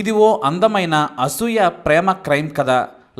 ఇది ఓ అందమైన అసూయ ప్రేమ క్రైమ్ కథ.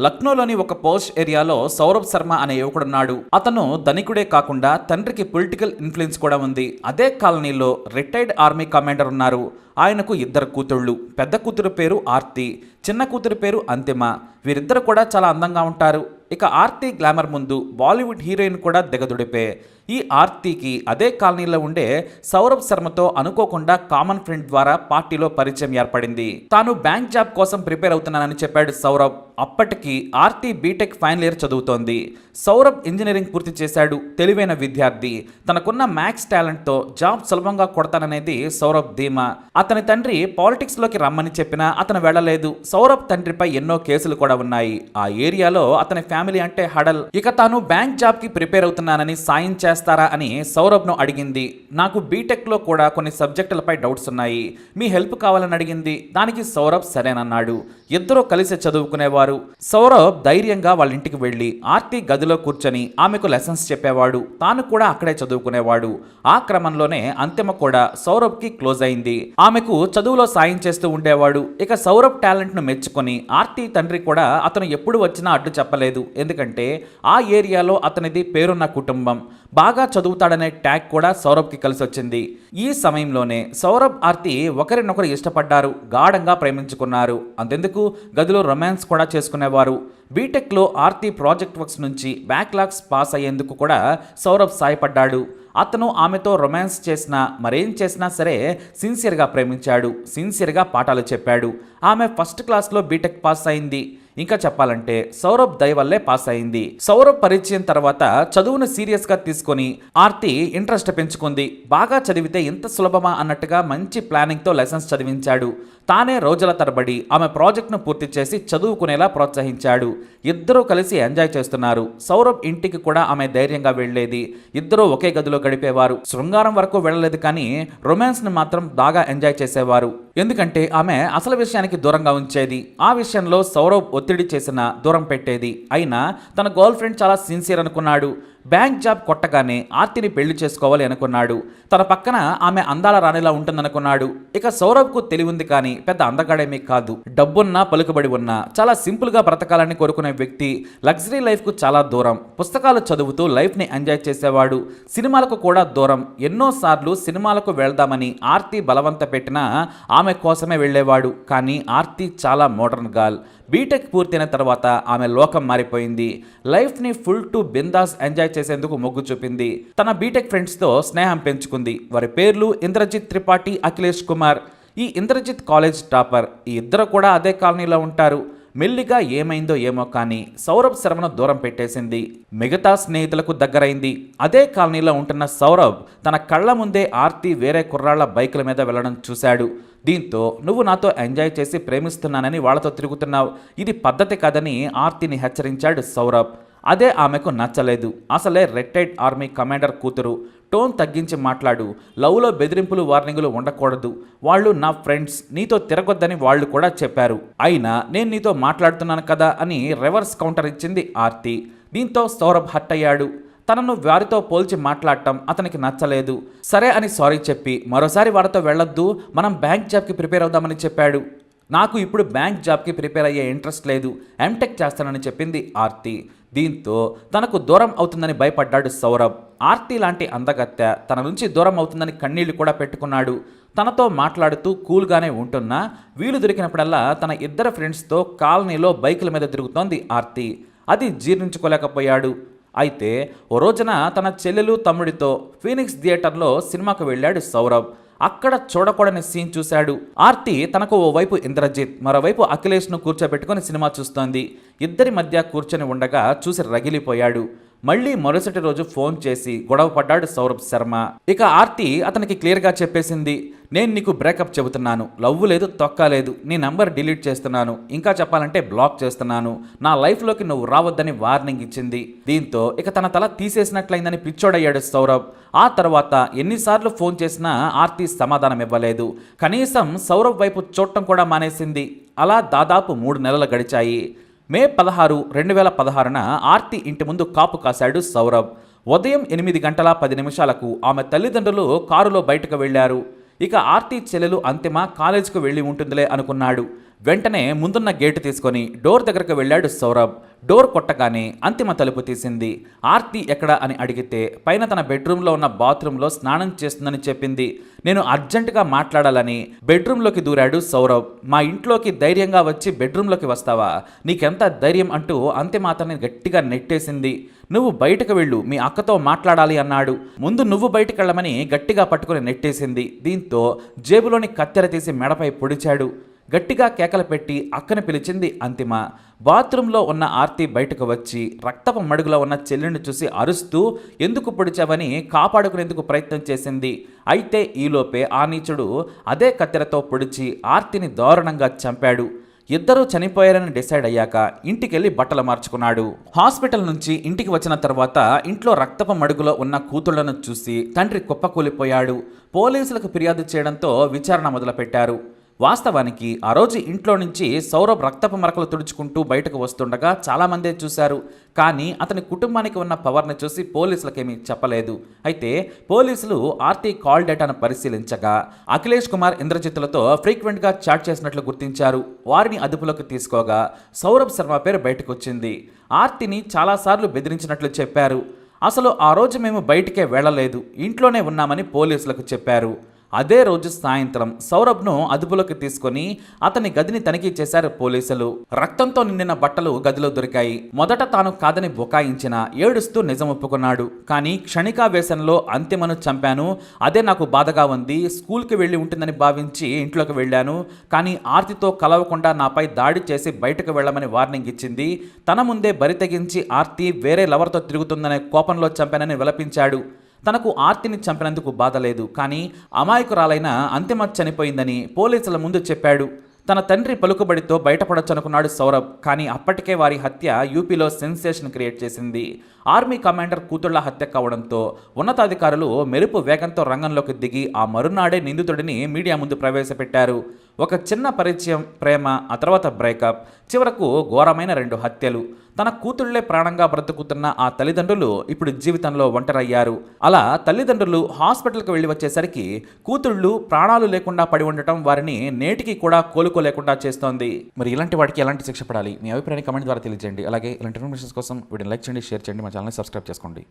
లక్నోలోని ఒక పోస్ట్ ఏరియాలో సౌరభ్ శర్మ అనే యువకుడున్నాడు. అతను ధనికుడే కాకుండా తండ్రికి పొలిటికల్ ఇన్ఫ్లుయెన్స్ కూడా ఉంది. అదే కాలనీలో రిటైర్డ్ ఆర్మీ కమాండర్ ఉన్నారు. ఆయనకు ఇద్దరు కూతుళ్ళు. పెద్ద కూతురు పేరు ఆర్తి. చిన్న కూతురు పేరు అంతిమ. వీరిద్దరు కూడా చాలా అందంగా ఉంటారు. ఇక ఆర్తి గ్లామర్ ముందు బాలీవుడ్ హీరోయిన్ కూడా దిగదుడిపే. ఈ ఆర్తికి అదే కాలనీలో ఉండే సౌరభ్ శర్మతో అనుకోకుండా కామన్ ఫ్రెండ్ ద్వారా పార్టీలో పరిచయం ఏర్పడింది. తాను బ్యాంక్ జాబ్ కోసం ప్రిపేర్ అవుతున్నానని చెప్పాడు సౌరభ్. అప్పటికి ఆర్తి బీటెక్ ఫైనల్ ఇయర్ చదువుతోంది. సౌరభ్ ఇంజనీరింగ్ పూర్తి చేశాడు. తెలివైన విద్యార్థి. తనకున్న మ్యాథ్స్ టాలెంట్తో జాబ్ సులభంగా కొడతాననేది సౌరభ్ ధీమా. అతని తండ్రి పాలిటిక్స్లోకి రమ్మని చెప్పినా అతను వెళ్ళలేదు. సౌరభ్ తండ్రిపై ఎన్నో కేసులు కూడా ఉన్నాయి. ఆ ఏరియాలో అతని ఫ్యామిలీ ఫ్యామిలీ అంటే హడల్. ఇక తాను బ్యాంక్ జాబ్కి ప్రిపేర్ అవుతున్నానని సాయం చేస్తారా అని సౌరభ్ను అడిగింది. నాకు బీటెక్లో కూడా కొన్ని సబ్జెక్టులపై డౌట్స్ ఉన్నాయి. మీ హెల్ప్ కావాలని అడిగింది. దానికి సౌరభ్ సరేనన్నాడు. ఇద్దరూ కలిసి చదువుకునేవారు. సౌరభ్ ధైర్యంగా వాళ్ళ ఇంటికి వెళ్ళి ఆర్తి గదిలో కూర్చొని ఆమెకు లెసన్స్ చెప్పేవాడు. తాను కూడా అక్కడే చదువుకునేవాడు. ఆ క్రమంలోనే అంతిమ కూడా సౌరభ్కి క్లోజ్ అయింది. ఆమెకు చదువులో సాయం చేస్తూ ఉండేవాడు. ఇక సౌరభ్ టాలెంట్ను మెచ్చుకొని ఆర్తి తండ్రి కూడా అతను ఎప్పుడు వచ్చినా అడ్డు చెప్పలేదు. ఎందుకంటే ఆ ఏరియాలో అతనిది పేరున్న కుటుంబం. బాగా చదువుతాడనే ట్యాగ్ కూడా సౌరభ్కి కలిసి వచ్చింది. ఈ సమయంలోనే సౌరభ్ ఆర్తి ఒకరినొకరు ఇష్టపడ్డారు. గాఢంగా ప్రేమించుకున్నారు. అంతెందుకు? గదిలో రొమాన్స్ కూడా చేసుకునేవారు. బీటెక్లో ఆర్తి ప్రాజెక్ట్ వర్క్స్ నుంచి బ్యాక్లాగ్స్ పాస్ అయ్యేందుకు కూడా సౌరభ్ సాయపడ్డాడు. అతను ఆమెతో రొమాన్స్ చేసినా మరేం చేసినా సరే సిన్సియర్గా ప్రేమించాడు. సిన్సియర్గా పాఠాలు చెప్పాడు. ఆమె ఫస్ట్ క్లాస్లో బీటెక్ పాస్ అయింది. ఇంకా చెప్పాలంటే సౌరభ్ దయ వల్లే పాస్ అయింది. సౌరభ్ పరిచయం తర్వాత చదువును సీరియస్గా తీసుకొని ఆర్తి ఇంట్రెస్ట్ పెంచుకుంది. బాగా చదివితే ఇంత సులభమా అన్నట్టుగా మంచి ప్లానింగ్తో లెసన్స్ చదివించాడు. తానే రోజుల తరబడి ఆమె ప్రాజెక్ట్ను పూర్తి చేసి చదువుకునేలా ప్రోత్సహించాడు. ఇద్దరూ కలిసి ఎంజాయ్ చేస్తున్నారు. సౌరభ్ ఇంటికి కూడా ఆమె ధైర్యంగా వెళ్ళేది ఇద్దరూ ఒకే గదిలో గడిపేవారు. శృంగారం వరకు వెళ్ళలేదు కానీ రొమాన్స్ని మాత్రం బాగా ఎంజాయ్ చేసేవారు. ఎందుకంటే ఆమె అసలు విషయానికి దూరంగా ఉంచేది. ఆ విషయంలో సౌరభ్ ఒత్తిడి చేసిన దూరం పెట్టేది. అయినా తన గర్ల్ ఫ్రెండ్ చాలా సిన్సియర్ అనుకున్నాడు. బ్యాంక్ జాబ్ కొట్టగానే ఆర్తిని పెళ్ళి చేసుకోవాలి అనుకున్నాడు. తన పక్కన ఆమె అందాల రాణిలా ఉంటుందనుకున్నాడు. ఇక సౌరభ్కు తెలివింది కానీ పెద్ద అందగాడేమీ కాదు. డబ్బున్నా పలుకుబడి ఉన్నా చాలా సింపుల్గా బ్రతకాలని కోరుకునే వ్యక్తి లగ్జరీ లైఫ్కు చాలా దూరం. పుస్తకాలు చదువుతూ లైఫ్ని ఎంజాయ్ చేసేవాడు. సినిమాలకు కూడా దూరం. ఎన్నోసార్లు సినిమాలకు వెళ్దామని ఆర్తి బలవంత పెట్టినా ఆమె కోసమే వెళ్ళేవాడు. కానీ ఆర్తి చాలా మోడర్న్ గాల్. బీటెక్ పూర్తయిన తర్వాత ఆమె లోకం మారిపోయింది. లైఫ్ని ఫుల్ టు బిందాస్ ఎంజాయ్ చేసేందుకు మొగ్గు చూపింది. తన బీటెక్ ఫ్రెండ్స్తో స్నేహం పెంచుకుంది. వారి పేర్లు ఇంద్రజిత్ త్రిపాఠి అఖిలేష్ కుమార్. ఈ ఇంద్రజిత్ కాలేజ్ టాపర్ ఈ ఇద్దరు కూడా అదే కాలనీలో ఉంటారు. మెల్లిగా ఏమైందో ఏమో కానీ సౌరభ్ శర్మను దూరం పెట్టేసింది. మిగతా స్నేహితులకు దగ్గరైంది. అదే కాలనీలో ఉంటున్న సౌరభ్ తన కళ్ళ ముందే ఆర్తి వేరే కుర్రాళ్ళ బైకుల మీద వెళ్ళడం చూశాడు. దీంతో నువ్వు నాతో ఎంజాయ్ చేసి ప్రేమిస్తున్నానని వాళ్ళతో తిరుగుతున్నావు. ఇది పద్ధతి కాదని ఆర్తిని హెచ్చరించాడు సౌరభ్. అదే ఆమెకు నచ్చలేదు. అసలే రెట్టైడ్ ఆర్మీ కమాండర్ కూతురు. టోన్ తగ్గించి మాట్లాడు. లవ్లో బెదిరింపులు వార్నింగులు ఉండకూడదు. వాళ్ళు నా ఫ్రెండ్స్. నీతో తిరగొద్దని వాళ్ళు కూడా చెప్పారు. అయినా నేను నీతో మాట్లాడుతున్నాను కదా అని రివర్స్ కౌంటర్ ఇచ్చింది ఆర్తి. దీంతో సౌరభ్ హట్ అయ్యాడు. తనను వారితో పోల్చి మాట్లాడటం అతనికి నచ్చలేదు. సరే అని సారీ చెప్పి మరోసారి వారితో వెళ్ళొద్దు. మనం బ్యాంక్ జాబ్కి ప్రిపేర్ అవుదామని చెప్పాడు. నాకు ఇప్పుడు బ్యాంక్ జాబ్కి ప్రిపేర్ అయ్యే ఇంట్రెస్ట్ లేదు. ఎంటెక్ చేస్తానని చెప్పింది ఆర్తి. దీంతో తనకు దూరం అవుతుందని భయపడ్డాడు సౌరభ్. ఆర్తి లాంటి అందగత్తె తన నుంచి దూరం అవుతుందని కన్నీళ్ళు కూడా పెట్టుకున్నాడు. తనతో మాట్లాడుతూ కూల్గానే ఉంటున్నా వీలు దొరికినప్పుడల్లా తన ఇద్దరు ఫ్రెండ్స్తో కాలనీలో బైకుల మీద తిరుగుతోంది ఆర్తి. అది జీర్ణించుకోలేకపోయాడు. అయితే ఓ రోజున తన చెల్లెలు తమ్ముడితో ఫీనిక్స్ థియేటర్లో సినిమాకు వెళ్ళాడు సౌరభ్. అక్కడ చూడకూడని సీన్ చూశాడు. ఆర్తి తనకు ఓవైపు ఇంద్రజిత్ మరోవైపు అఖిలేష్ను కూర్చోబెట్టుకుని సినిమా చూస్తోంది. ఇద్దరి మధ్య కూర్చొని ఉండగా చూసి రగిలిపోయాడు. మళ్ళీ మరుసటి రోజు ఫోన్ చేసి గొడవ పడ్డాడు సౌరభ్ శర్మ. ఇక ఆర్తి అతనికి క్లియర్గా చెప్పేసింది నేను నీకు బ్రేకప్ చెబుతున్నాను. లవ్ లేదు తొక్క లేదు. నీ నంబర్ డిలీట్ చేస్తున్నాను. ఇంకా చెప్పాలంటే బ్లాక్ చేస్తున్నాను. నా లైఫ్లోకి నువ్వు రావద్దని వార్నింగ్ ఇచ్చింది. దీంతో ఇక తన తల తీసేసినట్లయిందని పిచ్చోడయ్యాడు సౌరభ్. ఆ తర్వాత ఎన్నిసార్లు ఫోన్ చేసినా ఆర్తి సమాధానం ఇవ్వలేదు. కనీసం సౌరభ్ వైపు చూడటం కూడా మానేసింది. అలా దాదాపు మూడు నెలలు గడిచాయి. మే పదహారు రెండు వేల పదహారున ఆర్తి ఇంటి ముందు కాపు కాశాడు సౌరభ్. ఉదయం ఎనిమిది గంటల పది నిమిషాలకు ఆమె తల్లిదండ్రులు కారులో బయటకు వెళ్ళారు ఇక ఆర్తి చెల్లెలు అంతిమ కాలేజీకి వెళ్ళి ఉంటుందిలే అనుకున్నాడు. వెంటనే ముందున్న గేటు తీసుకొని డోర్ దగ్గరకు వెళ్ళాడు సౌరభ్. డోర్ కొట్టగానే అంతిమ తలుపు తీసింది. ఆర్తి ఎక్కడ అని అడిగితే పైన తన బెడ్రూమ్లో ఉన్న బాత్రూంలో స్నానం చేస్తుందని చెప్పింది. నేను అర్జెంటుగా మాట్లాడాలని బెడ్రూమ్లోకి దూరాడు సౌరభ్. మా ఇంట్లోకి ధైర్యంగా వచ్చి బెడ్రూమ్లోకి వస్తావా? నీకెంత ధైర్యం అంటూ అంతిమ అతన్ని గట్టిగా నెట్టేసింది. నువ్వు బయటకు వెళ్ళు మీ అక్కతో మాట్లాడాలి అన్నాడు. ముందు నువ్వు బయటకు వెళ్ళమని గట్టిగా పట్టుకుని నెట్టేసింది. దీంతో జేబులోని కత్తెర తీసి మెడపై పొడిచాడు. గట్టిగా కేకలు పెట్టి అక్కని పిలిచింది అంతిమ. బాత్రూంలో ఉన్న ఆర్తి బయటకు వచ్చి రక్తపు మడుగులో ఉన్న చెల్లిని చూసి అరుస్తూ ఎందుకు పొడిచావని కాపాడుకునేందుకు ప్రయత్నం చేసింది. అయితే ఈలోపే ఆ నీచుడు అదే కత్తెరతో పొడిచి ఆర్తిని దారుణంగా చంపాడు. ఇద్దరూ చనిపోయారని డిసైడ్ అయ్యాక ఇంటికెళ్ళి బట్టలు మార్చుకున్నాడు. హాస్పిటల్ నుంచి ఇంటికి వచ్చిన తర్వాత ఇంట్లో రక్తపు మడుగులో ఉన్న కూతుళ్ళను చూసి తండ్రి కుప్పకూలిపోయాడు. పోలీసులకు ఫిర్యాదు చేయడంతో విచారణ మొదలుపెట్టారు. వాస్తవానికి ఆ రోజు ఇంట్లో నుంచి సౌరభ్ రక్తపు మరకలు తుడుచుకుంటూ బయటకు వస్తుండగా చాలామందే చూశారు. కానీ అతని కుటుంబానికి ఉన్న పవర్ని చూసి పోలీసులకేమీ చెప్పలేదు. అయితే పోలీసులు ఆర్తి కాల్ డేటాను పరిశీలించగా అఖిలేష్ కుమార్ ఇంద్రజిత్తులతో ఫ్రీక్వెంట్గా చాట్ చేసినట్లు గుర్తించారు. వారిని అదుపులోకి తీసుకోగా సౌరభ్ శర్మ పేరు బయటకొచ్చింది. ఆర్తిని చాలాసార్లు బెదిరించినట్లు చెప్పారు. అసలు ఆ రోజు మేము బయటికే వెళ్ళలేదు. ఇంట్లోనే ఉన్నామని పోలీసులకు చెప్పారు. అదే రోజు సాయంత్రం సౌరభ్ను అదుపులోకి తీసుకొని అతని గదిని తనిఖీ చేశారు పోలీసులు. రక్తంతో నిండిన బట్టలు గదిలో దొరికాయి. మొదట తాను కాదని బుకాయించిన ఏడుస్తూ నిజం ఒప్పుకున్నాడు. కానీ క్షణికావేశంలో అంతిమను చంపాను. అదే నాకు బాధగా ఉంది. స్కూల్కి వెళ్ళి ఉంటుందని భావించి ఇంట్లోకి వెళ్ళాను. కానీ ఆర్తితో కలవకుండా నాపై దాడి చేసి బయటకు వెళ్ళమని వార్నింగ్ ఇచ్చింది. తన ముందే బరి తెగించి ఆర్తి వేరే లవర్తో తిరుగుతుందనే కోపంలో చంపానని విలపించాడు. తనకు ఆర్తిని చంపినందుకు బాధ లేదు. కానీ అమాయకురాలైన అంతిమ చనిపోయిందని పోలీసుల ముందు చెప్పాడు. తన తండ్రి పలుకుబడితో బయటపడొచ్చనుకున్నాడు సౌరభ్. కానీ అప్పటికే వారి హత్య యూపీలో సెన్సేషన్ క్రియేట్ చేసింది. ఆర్మీ కమాండర్ కూతుళ్ళ హత్య కావడంతో ఉన్నతాధికారులు మెరుపు వేగంతో రంగంలోకి దిగి ఆ మరునాడే నిందితుడిని మీడియా ముందు ప్రవేశపెట్టారు. ఒక చిన్న పరిచయం ప్రేమ ఆ తర్వాత బ్రేకప్ చివరకు ఘోరమైన రెండు హత్యలు. తన కూతుళ్ళే ప్రాణంగా బ్రతుకుతున్న ఆ తల్లిదండ్రులు ఇప్పుడు జీవితంలో ఒంటరయ్యారు. అలా తల్లిదండ్రులు హాస్పిటల్కి వెళ్ళి వచ్చేసరికి కూతుళ్ళు ప్రాణాలు లేకుండా పడి ఉండటం వారిని నేటికి కూడా కోలుకోలేకుండా చేస్తోంది. మరి ఇలాంటి వాటికి ఎలాంటి శిక్ష పడాలి? మీ అభిప్రాయాన్ని కమెంట్ ద్వారా తెలియజేయండి. అలాగే ఇలాంటి ఇన్ఫర్మేషన్స్ కోసం వీడియో లైక్ చేయండి షేర్ చేయండి మా ఛానల్ని సబ్స్క్రైబ్ చేసుకోండి.